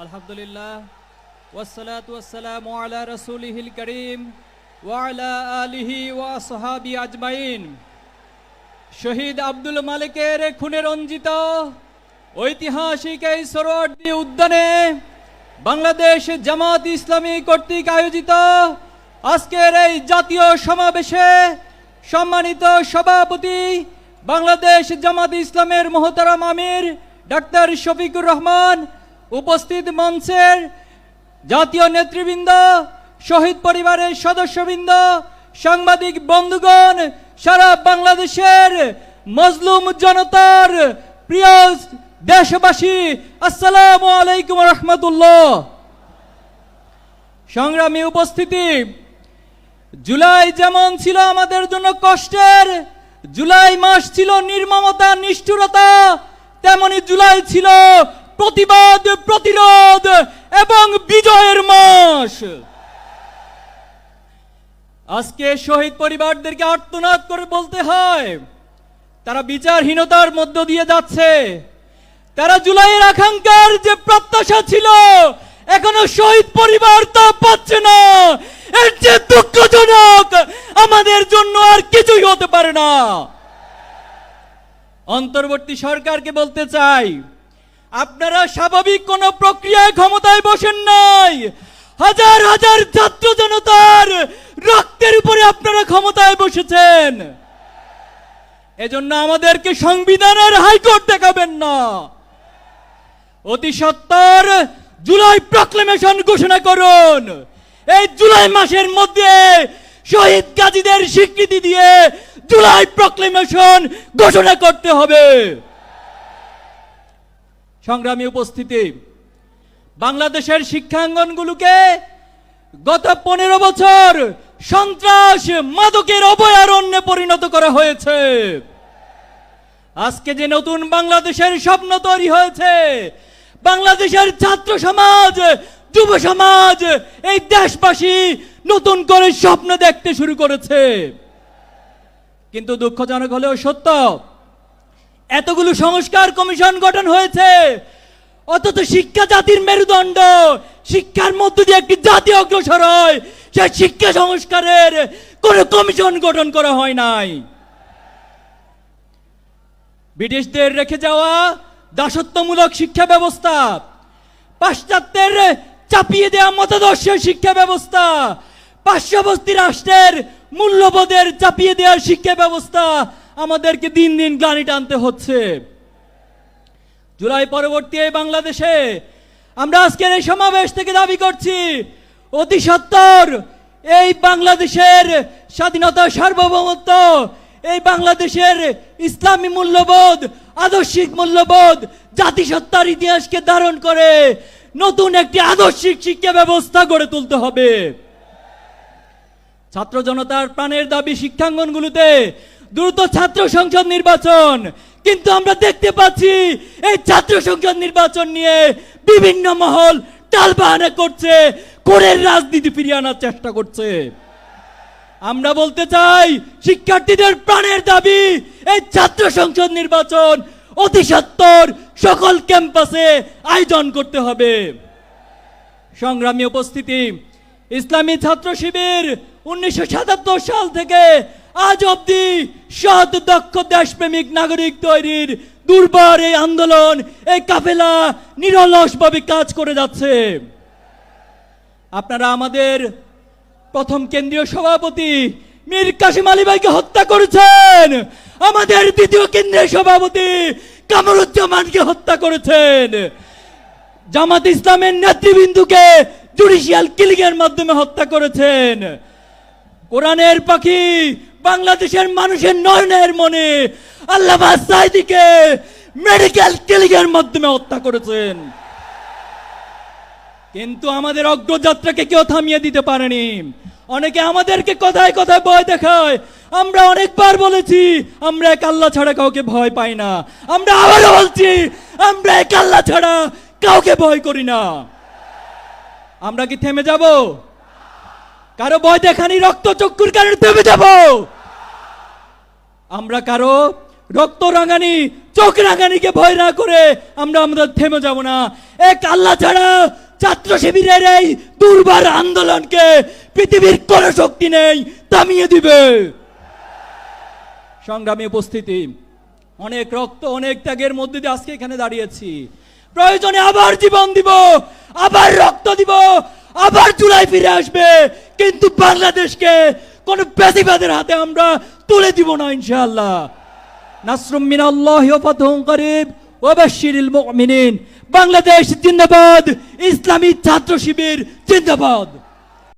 আলহামদুলিল্লাহ। ওয়াসসালামু আলা করিম ওয়া আলা আলিহি ওয়া আসহাবি আজমাইন। শহীদ আব্দুল মালিকের খুনে রঞ্জিত ঐতিহাসিক এই সরোয়ার্দী উদ্যানে বাংলাদেশ জামাত ইসলামী কর্তৃক আয়োজিত আজকের এই জাতীয় সমাবেশে সম্মানিত সভাপতি বাংলাদেশ জামাত ইসলামের মহতারাম আমির ডাক্তার শফিকুর রহমান উপস্থিত মঞ্চের জাতীয় নেতৃবৃন্দ, শহীদ পরিবারের সদস্যবৃন্দ, সাংবাদিক বন্ধুগণ, সারা বাংলাদেশের মজলুম জনতার প্রিয় দেশবাসী, আসসালামু আলাইকুম রহমতুল্লাহ। সংগ্রামী উপস্থিতি, জুলাই যেমন ছিল আমাদের জন্য কষ্টের, জুলাই মাস ছিল নির্মমতা, নিষ্ঠুরতা, তেমনি জুলাই ছিল প্রতিবাদ, প্রতিরোধ এবং বিজয়ের মাস। আজকে শহীদ পরিবারদেরকে আর্তনাদ করে বলতে হয়, তারা বিচারহীনতার মধ্য দিয়ে যাচ্ছে। তারা জুলাইয়ের আকাঙ্ক্ষার যে প্রত্যাশা ছিল, এখনও শহীদ পরিবার তা পাচ্ছে না। এর যে দুঃখজনক আমাদের জন্য আর কিছুই হতে পারে না। অন্তর্বর্তী সরকারকে বলতে চাই আপনারা স্বাভাবিক কোন প্রক্রিয়ায় ক্ষমতায় বসেন নাই। হাজার হাজার ছাত্র জনতার রক্তের উপরে আপনারা ক্ষমতায় বসেছেন। এজন্য আমাদেরকে সংবিধানের হাইকোর্ট দেখাবেন না। অতি সত্তর জুলাই প্রক্লেমেশন ঘোষণা করুন। এই জুলাই মাসের মধ্যে শহীদ গাজীদের স্বীকৃতি দিয়ে জুলাই প্রক্লেমেশন ঘোষণা করতে হবে। সংগ্রামী উপস্থিতি, বাংলাদেশের শিক্ষাঙ্গনগুলোকে গত পনেরো বছর সন্ত্রাস মাদকের অভয়ারণ্যে পরিণত করা হয়েছে। আজকে যে নতুন বাংলাদেশের স্বপ্ন তৈরি হয়েছে, বাংলাদেশের ছাত্র সমাজ, যুব সমাজ, এই দেশবাসী নতুন করে স্বপ্ন দেখতে শুরু করেছে। কিন্তু দুঃখজনক হলেও সত্য এতগুলো সংস্কার কমিশন গঠন হয়েছে। অথচ শিক্ষা জাতির মেরুদণ্ড, শিক্ষার মধ্য দিয়ে একটি জাতি অগ্রসর হয়, সেই শিক্ষা সংস্কারের কোন কমিশন গঠন করা হয় নাই। ব্রিটিশদের রেখে যাওয়া দাসত্বমূলক শিক্ষা ব্যবস্থা, পাশ্চাত্যের চাপিয়ে দেওয়া মতাদর্শের শিক্ষা ব্যবস্থা পার্শ্ববর্তী রাষ্ট্রের মূল্যবোধের চাপিয়ে দেওয়ার শিক্ষা ব্যবস্থা আমাদেরকে দিন দিন গ্লানি টানতে হচ্ছে। জুলাই পরবর্তী এই বাংলাদেশে আমরা আজকের এই সমাবেশ থেকে দাবি করছি, অতি সত্তর এই বাংলাদেশের স্বাধীনতা সার্বভৌমত্ব, এই বাংলাদেশের ইসলামী মূল্যবোধ, আদর্শিক মূল্যবোধ, জাতিসত্তার ইতিহাসকে ধারণ করে নতুন একটি আদর্শিক শিক্ষা ব্যবস্থা গড়ে তুলতে হবে। ছাত্র জনতার প্রাণের দাবি শিক্ষাঙ্গনগুলোতে দ্রুত ছাত্র সংসদ নির্বাচন। কিন্তু আমরা দেখতে পাচ্ছি, এই ছাত্র সংসদ নির্বাচন নিয়ে বিভিন্ন মহল টালবাহানা করছে, কোরের রাজনীতি ফিরিয়ে আনার চেষ্টা করছে। আমরা বলতে চাই, শিক্ষার্থীদের প্রাণের দাবি, এই ছাত্র সংসদ নির্বাচন অতি সত্তর সকল ক্যাম্পাসে আয়োজন করতে হবে। সংগ্রামী উপস্থিতি, ইসলামী ছাত্র শিবির উনিশশো সাতাত্তর সাল থেকে আজ অবধি সৎ দক্ষ দেশপ্রেমিক নাগরিক তৈরির দুর্বার এই আন্দোলন, এই কাফেলা নিরলসভাবে কাজ করে যাচ্ছে। আপনারা আমাদের প্রথম কেন্দ্রীয় সভাপতি মীর কাসিম আলী ভাইকে হত্যা করেছেন। আমাদের দ্বিতীয় কেন্দ্রীয় সভাপতি কামরুজ্জামানকে হত্যা করেছেন। জামাত ইসলামের নেতৃবৃন্দুকে জুডিশিয়াল কিলিং এর মাধ্যমে হত্যা করেছেন। কোরআনের পাখি বাংলাদেশের মানুষের নয়নের মনে আল্লাহ সাইদিকে মেডিকেল কিলিং এর মাধ্যমে হত্যা করেছেন। কিন্তু আমাদের অগ্রযাত্রাকে কেউ থামিয়ে দিতে পারেনি। অনেকে আমাদেরকে কথায় কথায় ভয় দেখায়। আমরা অনেকবার বলেছি, আমরা এক আল্লাহ ছাড়া কাউকে ভয় পাই না। আমরা আবারও বলছি, আমরা এক আল্লাহ ছাড়া কাউকে ভয় করি না। আমরা কি থেমে যাব? কারও ভয় দেখানি রক্ত চক্ষুর কারণে থেমে যাব। আমরা কারও রক্ত রাঙানি, চোখ রাঙানিকে ভয় না করে আমরা আমাদের থেমে যাব না। এক আল্লাহ ছাড়া ছাত্র শিবিরের এই দুর্বার আন্দোলনকে পৃথিবীর কোনো শক্তি নেই, থামিয়ে দিবে। সংগ্রামী উপস্থিতি, অনেক রক্ত, অনেক ত্যাগের মধ্যে দিয়ে আজকে এখানে দাঁড়িয়েছি। প্রয়োজনে আবার জীবন দিব, আবার রক্ত দিব আবার জুলাই ফিরে আসবে। কিন্তু বাংলাদেশকে কোন পেশিবাদের হাতে আমরা তুলে দিব না, ইনশাআল্লাহ। নাসরুম মিনাল্লাহি ফাতহুম করিব, ওয়া বাশশিরিল মুমিনিন। বাংলাদেশ জিন্দাবাদ, ইসলামী ছাত্র শিবির জিন্দাবাদ।